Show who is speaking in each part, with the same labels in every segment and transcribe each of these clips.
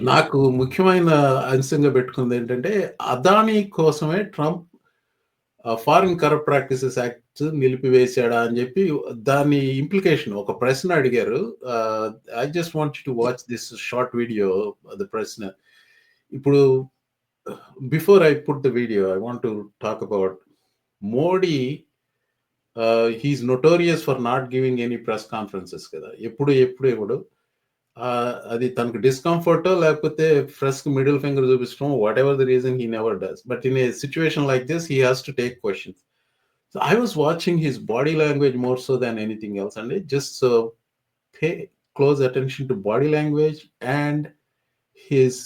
Speaker 1: నాకు ముఖ్యమైన అంశంగా పెట్టుకుంది ఏంటంటే అదానీ కోసమే Trump foreign corrupt practices act నిలిపివేశాడా అని చెప్పి దాని ఇంప్లికేషన్ ఒక ప్రశ్న అడిగారు. I just want to watch this short video the ప్రశ్న. ఇప్పుడు before I put the video I want to talk about Modi he's notorious for not giving any press conferences కదా. ఎప్పుడు ఎప్పుడు ఇప్పుడు అది తనకు డిస్కంఫర్ట్ లేకపోతే ఫ్రెష్ మిడిల్ ఫింగర్ చూపించడం whatever the reason he never does but in a situation like this he has to take questions so I was watching his body language more so than anything else అండి just pay close attention to body language and his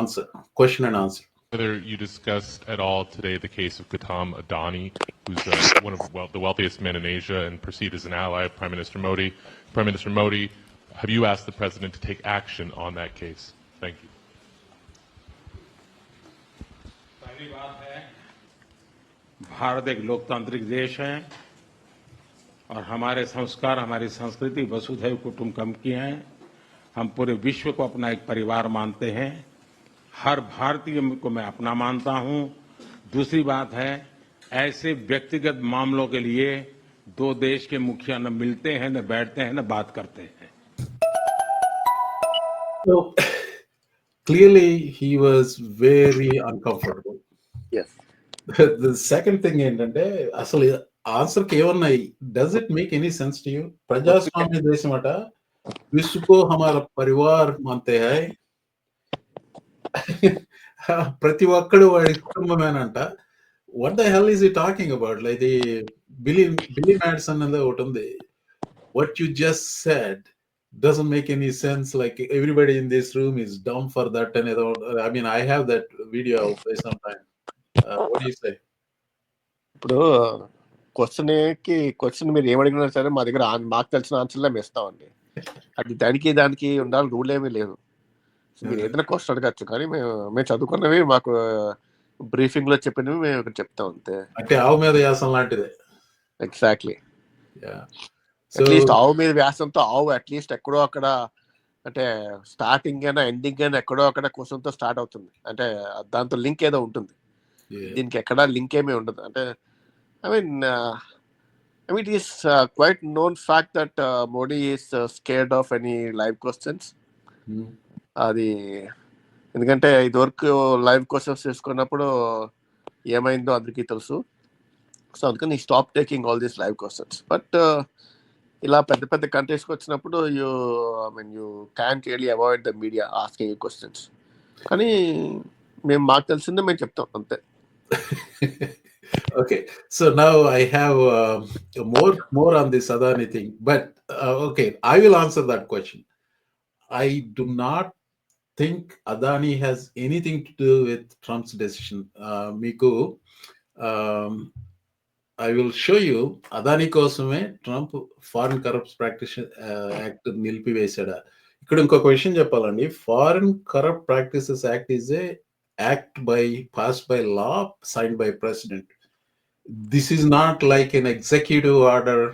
Speaker 1: answer question and answer
Speaker 2: Whether you discussed at all today the case of Gautam Adani, who's uh, one of well, the wealthiest men in Asia and perceived as an ally of Prime Minister Modi. Prime Minister Modi, have you asked the president to take action on that case? Thank you.
Speaker 3: पहली बात है भारत एक लोकतांत्रिक देश है और हमारे संस्कार, हमारी संस्कृति वसुधैव कुटुंबकम की है हम पूरे विश्व को अपना एक परिवार मानते हैं हर भारतीय को मैं अपना मानता हूँ दूसरी बात है, ऐसे व्यक्तिगत मामलों के लिए दो देश के मुखिया न मिलते हैं, न बैठते हैं, न बात करते हैं
Speaker 1: So clearly, he was very uncomfortable.
Speaker 4: Yes.
Speaker 1: the second thing ఏంటంటే అసలు ఆన్సర్కి ఏమన్నాయి? Does it make any sense to you ప్రజాస్వామ్య దేశం అట. విసుకో హమార పరివార్ అంతే హై. ప్రతి ఒక్కడు వాడి కుటుంబమేనంట. What the hell is he talking about like ఇది బిలీ బిలీ మ్యాడ్సన్ అనేది ఒకటి ఉంది. What you just said doesn't make any sense. Like everybody in this room is dumb for that. And I mean, I have that video by some time. Uh, what do you say?
Speaker 4: ఇప్పుడు క్వశ్చన్కి question మీరు ఏమడిగినా సరే మా దగ్గర మాకు తెలిసిన ఆన్సర్లే మేము ఇస్తామండి అది దానికి దానికి ఉండాలి రూల్ ఏమీ లేదు మీరు ఏదైనా క్వశ్చన్ అడగచ్చు కానీ మేము మేము చదువుకున్నవి మాకు బ్రీఫింగ్లో చెప్పినవి మేము ఇక్కడ చెప్తాం అంతే
Speaker 1: అంటే ఆవు మీద యాసం లాంటిదే
Speaker 4: ఎగ్జాక్ట్లీ. అట్లీస్ట్ ఆవు మీద వ్యాసంతో ఆవు అట్లీస్ట్ ఎక్కడో అక్కడ అంటే స్టార్టింగ్ అయినా ఎండింగ్ అయినా ఎక్కడో అక్కడ క్వశ్చన్తో స్టార్ట్ అవుతుంది. అంటే దాంతో లింక్ ఏదో ఉంటుంది. దీనికి ఎక్కడ లింక్ ఏమీ ఉండదు. అంటే I mean I mean it is quite known fact that Modi is scared of any live
Speaker 1: questions.
Speaker 4: అది ఎందుకంటే ఇదివరకు లైవ్ క్వశ్చన్స్ తీసుకున్నప్పుడు ఏమైందో అందరికీ తెలుసు. సో అందుకని stop taking all these live questions but ఇలా పెద్ద పెద్ద కంట్రీస్కి వచ్చినప్పుడు you I mean you can really avoid the media asking questions కానీ మేము మాకు తెలిసిందే మేము చెప్తాం అంతే
Speaker 1: okay. So now I have uh, more more on this Adani thing, but uh, okay, I will answer that question. I do not think Adani has anything to do with Trump's decision. Uh, Miku, um, I will show you Adani కోసమే Trump foreign corrupt practice act నిలిపివేశాడా. ఇక్కడ ఇంకొక విషయం చెప్పాలండి. Foreign corrupt practices act is a act by pass by law sign by president this is not like an executive order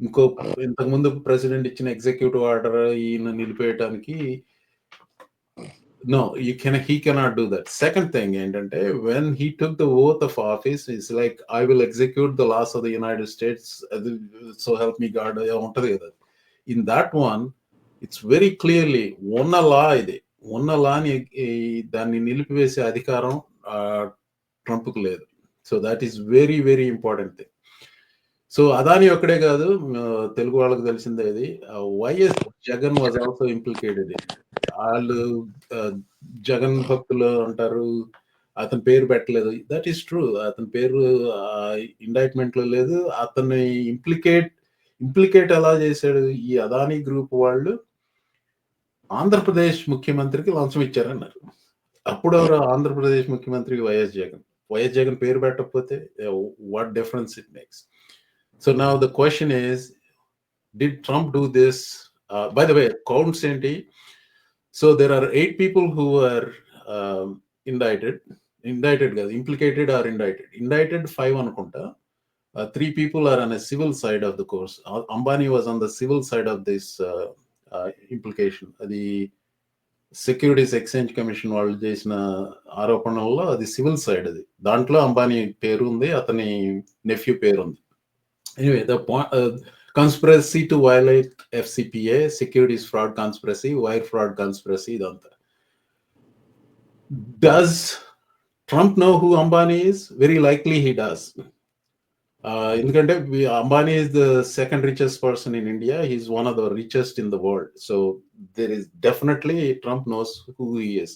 Speaker 1: ఇంకో ఇంతకుముందు president ఇచ్చిన executive order ఈయన నిలిపేయటానికి no you can he cannot do that second thing ఏంటంటే when he took the oath of office is like I will execute the laws of the United States so help me God ఉంటది కదా in that one it's very clearly ఉన్న లా ఇది ఉన్న లాని దాన్ని నిలిపివేసే అధికారం ట్రంప్కు లేదు so that is very very important thing so Adani ఒక్కడే కాదు తెలుగు వాళ్ళకి తెలిసిందే ఇది. YS Jagan was also implicated వాళ్ళు జగన్ భక్తులు అంటారు అతని పేరు పెట్టలేదు. దట్ ఈస్ ట్రూ అతని పేరు ఇండైట్మెంట్లో లేదు. అతన్ని ఇంప్లికేట్ ఇంప్లికేట్ ఎలా చేశాడు ఈ అదానీ గ్రూప్ వాళ్ళు? ఆంధ్రప్రదేశ్ ముఖ్యమంత్రికి లంచం ఇచ్చారన్నారు. అప్పుడు ఎవరు? ఆంధ్రప్రదేశ్ ముఖ్యమంత్రికి వైఎస్ జగన్. వైఎస్ జగన్ పేరు పెట్టకపోతే what difference it makes so నా the question is did Trump do this by the way counts ఏంటి? So there are eight people who are indicted indicted కాదు implicated are indicted indicted five అనుకుంటా. Three people are on civil side of the course Ambani was on the civil side of this implication అది securities exchange commission వాళ్ళు చేసిన ఆరోపణల్లో అది civil side అది. దాంట్లో అంబానీ పేరు ఉంది అతని నెఫ్యూ పేరు ఉంది. Anyway the conspiracy to violate FCPA securities fraud conspiracy wire fraud conspiracy ఇదంతా does Trump know who Ambani is very likely he does ఎందుకంటే Ambani is the second richest person in India he's one of the richest in the world so there is definitely Trump knows who is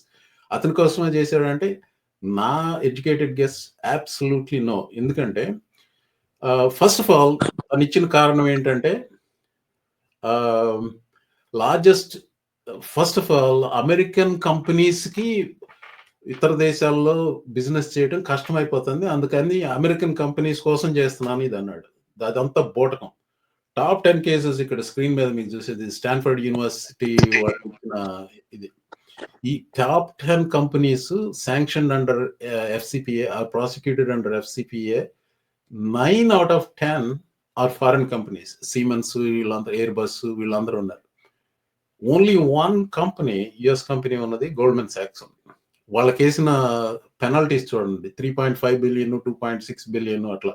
Speaker 1: అతని కోసమే చేశాడంటే నా educated guess absolutely no ఎందుకంటే first of all అని ఇచ్చిన కారణం ఏంటంటే largest first of all American కంపెనీస్కి ఇతర దేశాల్లో బిజినెస్ చేయడం కష్టమైపోతుంది. అందుకని అమెరికన్ కంపెనీస్ కోసం చేస్తున్నాను ఇది అన్నాడు. అదంతా బోటకం. టాప్ టెన్ కేసెస్ ఇక్కడ స్క్రీన్ మీద మీకు చూసేది స్టాన్ఫర్డ్ యూనివర్సిటీ ఇది. ఈ top ten companies sanction under FCPA are prosecuted under FCPA nine out of ten are foreign companies Siemens వీళ్ళందరూ ఎయిర్ బస్ వీళ్ళందరూ ఉన్నారు only one company US company ఉన్నది గోల్డ్మెన్ సాక్స్ ఉంది వాళ్ళకి వేసిన పెనాల్టీస్ చూడండి. Three point five billion two point six billion అట్లా.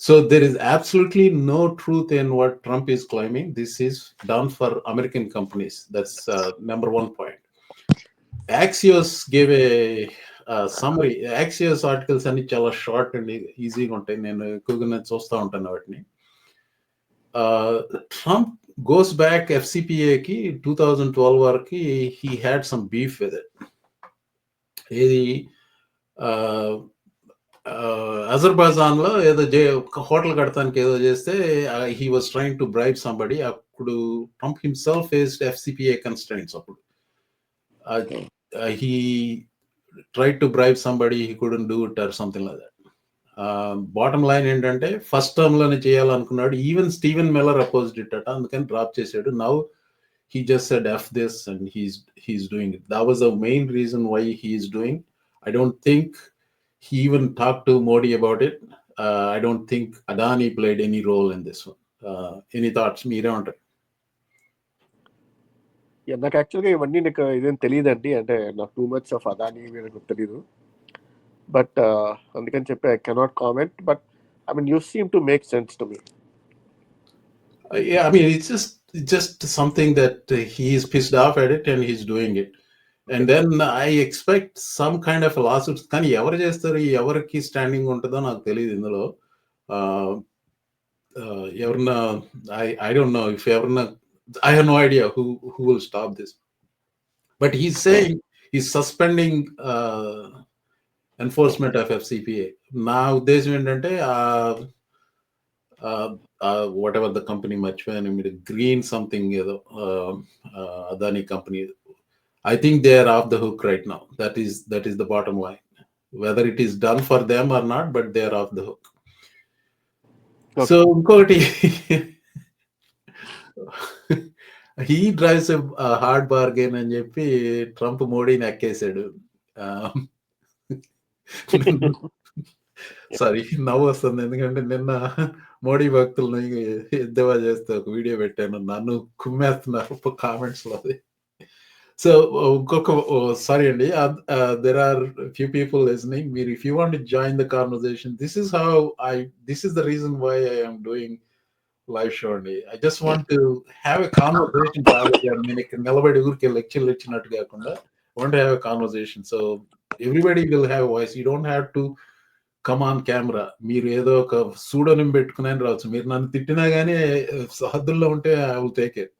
Speaker 1: So there is absolutely no truth in what Trump is claiming this is done for American companies that's number one point Axios gave a summary Axios articles అన్ని చాలా short and ఈజీగా ఉంటాయి. నేను ఎక్కువగా నేను చూస్తూ ఉంటాను వాటిని. ట్రంప్ గోస్ బ్యాక్ ఎఫ్సిపిఏకి టూ థౌజండ్ ట్వెల్వ్ వరకు he had some beef with it ఏది అజర్బైజాన్లో ఏదో హోటల్ కడతానికి ఏదో చేస్తే he was trying to bribe somebody అప్పుడు Trump himself faced FCPA constraints అప్పుడు. He try to bribe somebody he couldn't do it or something like that bottom line ఏంటంటే first term టర్మ్లోనే చేయాలనుకున్నాడు. ఈవెన్ స్టీవెన్ మెల్లర్ అపోజిట్ అట. అందుకని drop చేశాడు. Now he just said F this and he's he's doing it that was a main reason why he's doing I don't think he even talk to Modi about it I don't think Adani played any role in this any thoughts మీరే ఉంటారు.
Speaker 4: నాకు యాక్చువల్గా ఇవన్నీ నాకు ఇదేం తెలియదండి. అంటే నాకు టూ మచ్ ఆఫ్ అదాని నాకు తెలియదు బట్ uh, అందుకని చెప్పి I cannot comment but I mean you seem to make sense to me
Speaker 1: Uh, yeah, I mean, it's just it's just something that uh, he is pissed off at it and he's doing it. And then I expect some kind of a కానీ ఎవరు చేస్తారు? ఎవరికి standing ఉంటుందో నాకు తెలియదు ఇందులో. Uh, uh, ఎవరన్నా I I don't know if ఎవరన్నా I have no idea who who will stop this but he saying ఈ సస్పెండింగ్ ఎన్ఫోర్స్మెంట్ ఆఫ్ ఎఫ్సిపిఏ నా ఉద్దేశం ఏంటంటే వాట్ ఎవర్ ద కంపెనీ మర్చిపోయాను మీరు గ్రీన్ సంథింగ్ ఏదో Adani company I think they are off the hook right now that is that is the bottom line whether it is done for them or not but they are off the hook so ఇంకొకటి he drives hard bargain అని చెప్పి Trump మోడీని ఎక్కేశాడు. Sorry నవ్వు వస్తుంది. ఎందుకంటే నిన్న మోడీ భక్తులను ఎద్దవా చేస్తే ఒక వీడియో పెట్టాను. నన్ను కుమ్మేస్తున్నారు కామెంట్స్లో సో ఇంకొక సారీ అండి. There are few people listening మీరు if you want join the conversation this is how I this is the reason why I'm doing live show అండి. I just want to have a conversation నేను ఇక్కడ నిలబడి ఊరికి లెక్చర్లు ఇచ్చినట్టు కాకుండా want have a conversation so everybody will have voice you don't have to come on camera మీరు ఏదో ఒక సూడోనిం పెట్టుకుని రావచ్చు. మీరు నన్ను తిట్టినా కానీ హద్దుల్లో ఉంటే I will take it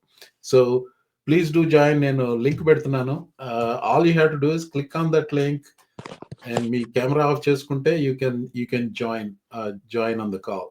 Speaker 1: so please do join నేను లింక్ పెడుతున్నాను. All you have to do is click on that link and me camera off చేసుకుంటే you can you can join join on the call